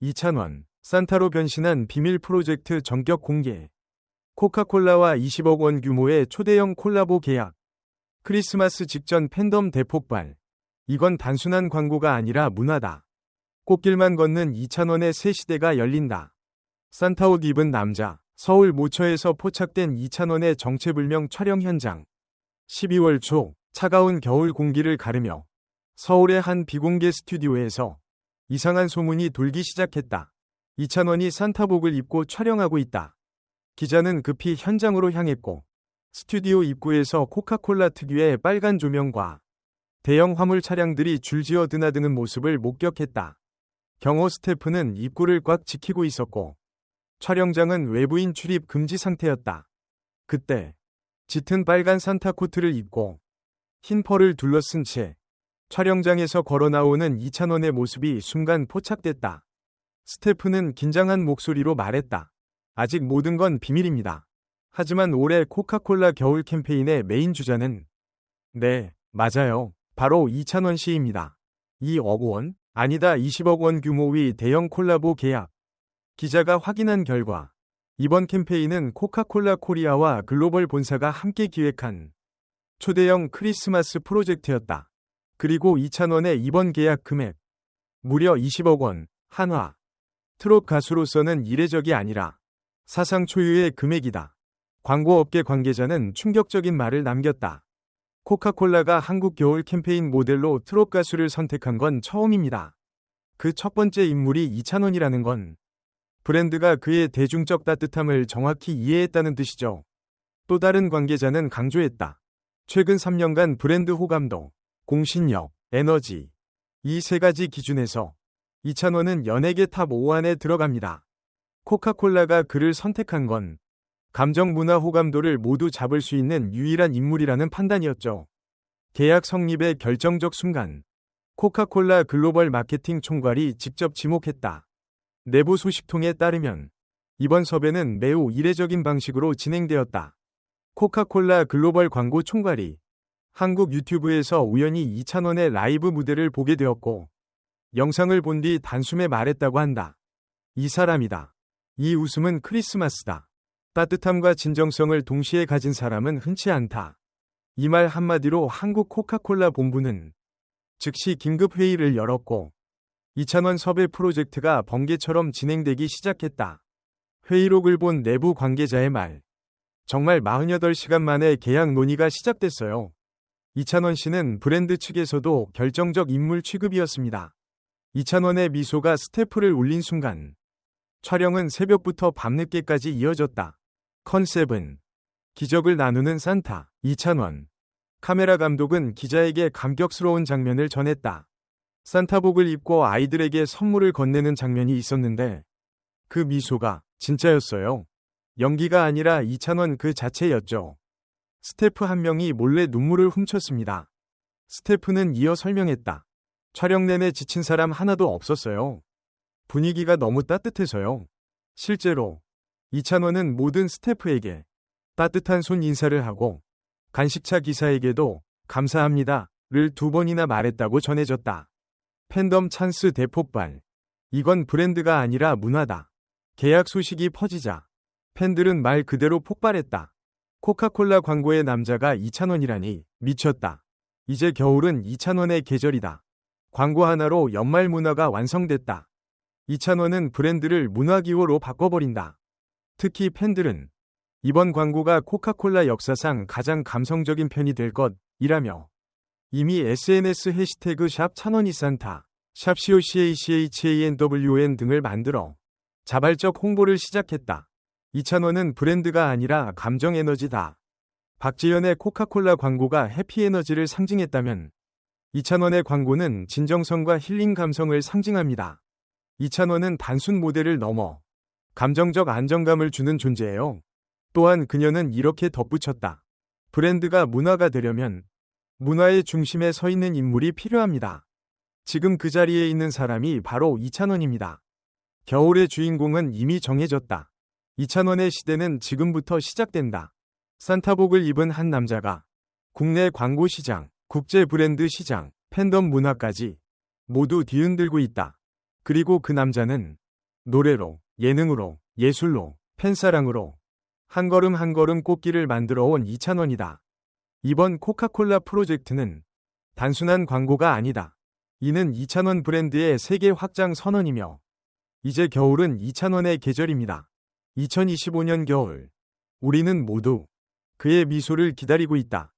이찬원, 산타로 변신한 비밀 프로젝트 전격 공개. 코카콜라와 20억 원 규모의 초대형 콜라보 계약. 크리스마스 직전 팬덤 대폭발. 이건 단순한 광고가 아니라 문화다. 꽃길만 걷는 이찬원의 새 시대가 열린다. 산타옷 입은 남자, 서울 모처에서 포착된 이찬원의 정체불명 촬영 현장. 12월 초, 차가운 겨울 공기를 가르며 서울의 한 비공개 스튜디오에서 이상한 소문이 돌기 시작했다. 이찬원이 산타복을 입고 촬영하고 있다. 기자는 급히 현장으로 향했고 스튜디오 입구에서 코카콜라 특유의 빨간 조명과 대형 화물 차량들이 줄지어 드나드는 모습을 목격했다. 경호 스태프는 입구를 꽉 지키고 있었고 촬영장은 외부인 출입 금지 상태였다. 그때 짙은 빨간 산타 코트를 입고 흰 펄을 둘러쓴 채 촬영장에서 걸어 나오는 이찬원의 모습이 순간 포착됐다. 스태프는 긴장한 목소리로 말했다. 아직 모든 건 비밀입니다. 하지만 올해 코카콜라 겨울 캠페인의 메인 주자는 네, 맞아요. 바로 이찬원 씨입니다. 2억 원? 아니다 20억 원 규모의 대형 콜라보 계약. 기자가 확인한 결과 이번 캠페인은 코카콜라 코리아와 글로벌 본사가 함께 기획한 초대형 크리스마스 프로젝트였다. 그리고 이찬원의 이번 계약 금액 무려 20억 원, 한화. 트롯 가수로서는 이례적이 아니라 사상 초유의 금액이다. 광고업계 관계자는 충격적인 말을 남겼다. 코카콜라가 한국 겨울 캠페인 모델로 트롯 가수를 선택한 건 처음입니다. 그 첫 번째 인물이 이찬원이라는 건 브랜드가 그의 대중적 따뜻함을 정확히 이해했다는 뜻이죠. 또 다른 관계자는 강조했다. 최근 3년간 브랜드 호감도, 공신력, 에너지 이 세 가지 기준에서 이찬원은 연예계 탑 5 안에 들어갑니다. 코카콜라가 그를 선택한 건 감정 문화 호감도를 모두 잡을 수 있는 유일한 인물이라는 판단이었죠. 계약 성립의 결정적 순간 코카콜라 글로벌 마케팅 총괄이 직접 지목했다. 내부 소식통에 따르면 이번 섭외는 매우 이례적인 방식으로 진행되었다. 코카콜라 글로벌 광고 총괄이 한국 유튜브에서 우연히 이찬원의 라이브 무대를 보게 되었고 영상을 본 뒤 단숨에 말했다고 한다. 이 사람이다. 이 웃음은 크리스마스다. 따뜻함과 진정성을 동시에 가진 사람은 흔치 않다. 이 말 한마디로 한국 코카콜라 본부는 즉시 긴급 회의를 열었고 이찬원 섭외 프로젝트가 번개처럼 진행되기 시작했다. 회의록을 본 내부 관계자의 말. 정말 48시간 만에 계약 논의가 시작됐어요. 이찬원 씨는 브랜드 측에서도 결정적 인물 취급이었습니다. 이찬원의 미소가 스태프를 울린 순간 촬영은 새벽부터 밤늦게까지 이어졌다. 컨셉은 기적을 나누는 산타, 이찬원. 카메라 감독은 기자에게 감격스러운 장면을 전했다. 산타복을 입고 아이들에게 선물을 건네는 장면이 있었는데 그 미소가 진짜였어요. 연기가 아니라 이찬원 그 자체였죠. 스태프 한 명이 몰래 눈물을 훔쳤습니다. 스태프는 이어 설명했다. 촬영 내내 지친 사람 하나도 없었어요. 분위기가 너무 따뜻해서요. 실제로 이찬원은 모든 스태프에게 따뜻한 손 인사를 하고 간식차 기사에게도 감사합니다를 두 번이나 말했다고 전해졌다. 팬덤 찬스 대폭발. 이건 브랜드가 아니라 문화다. 계약 소식이 퍼지자 팬들은 말 그대로 폭발했다. 코카콜라 광고의 남자가 이찬원이라니 미쳤다. 이제 겨울은 이찬원의 계절이다. 광고 하나로 연말 문화가 완성됐다. 이찬원은 브랜드를 문화기호로 바꿔버린다. 특히 팬들은 이번 광고가 코카콜라 역사상 가장 감성적인 편이 될 것이라며 이미 SNS 해시태그 샵 찬원이 산타, 샵 COCACHANWN 등을 만들어 자발적 홍보를 시작했다. 이찬원은 브랜드가 아니라 감정 에너지다. 박지현의 코카콜라 광고가 해피에너지를 상징했다면 이찬원의 광고는 진정성과 힐링 감성을 상징합니다. 이찬원은 단순 모델을 넘어 감정적 안정감을 주는 존재예요. 또한 그녀는 이렇게 덧붙였다. 브랜드가 문화가 되려면 문화의 중심에 서 있는 인물이 필요합니다. 지금 그 자리에 있는 사람이 바로 이찬원입니다. 겨울의 주인공은 이미 정해졌다. 이찬원의 시대는 지금부터 시작된다. 산타복을 입은 한 남자가 국내 광고 시장, 국제 브랜드 시장, 팬덤 문화까지 모두 뒤흔들고 있다. 그리고 그 남자는 노래로, 예능으로, 예술로, 팬사랑으로 한 걸음 한 걸음 꽃길을 만들어 온 이찬원이다. 이번 코카콜라 프로젝트는 단순한 광고가 아니다. 이는 이찬원 브랜드의 세계 확장 선언이며 이제 겨울은 이찬원의 계절입니다. 2025년 겨울 우리는 모두 그의 미소를 기다리고 있다.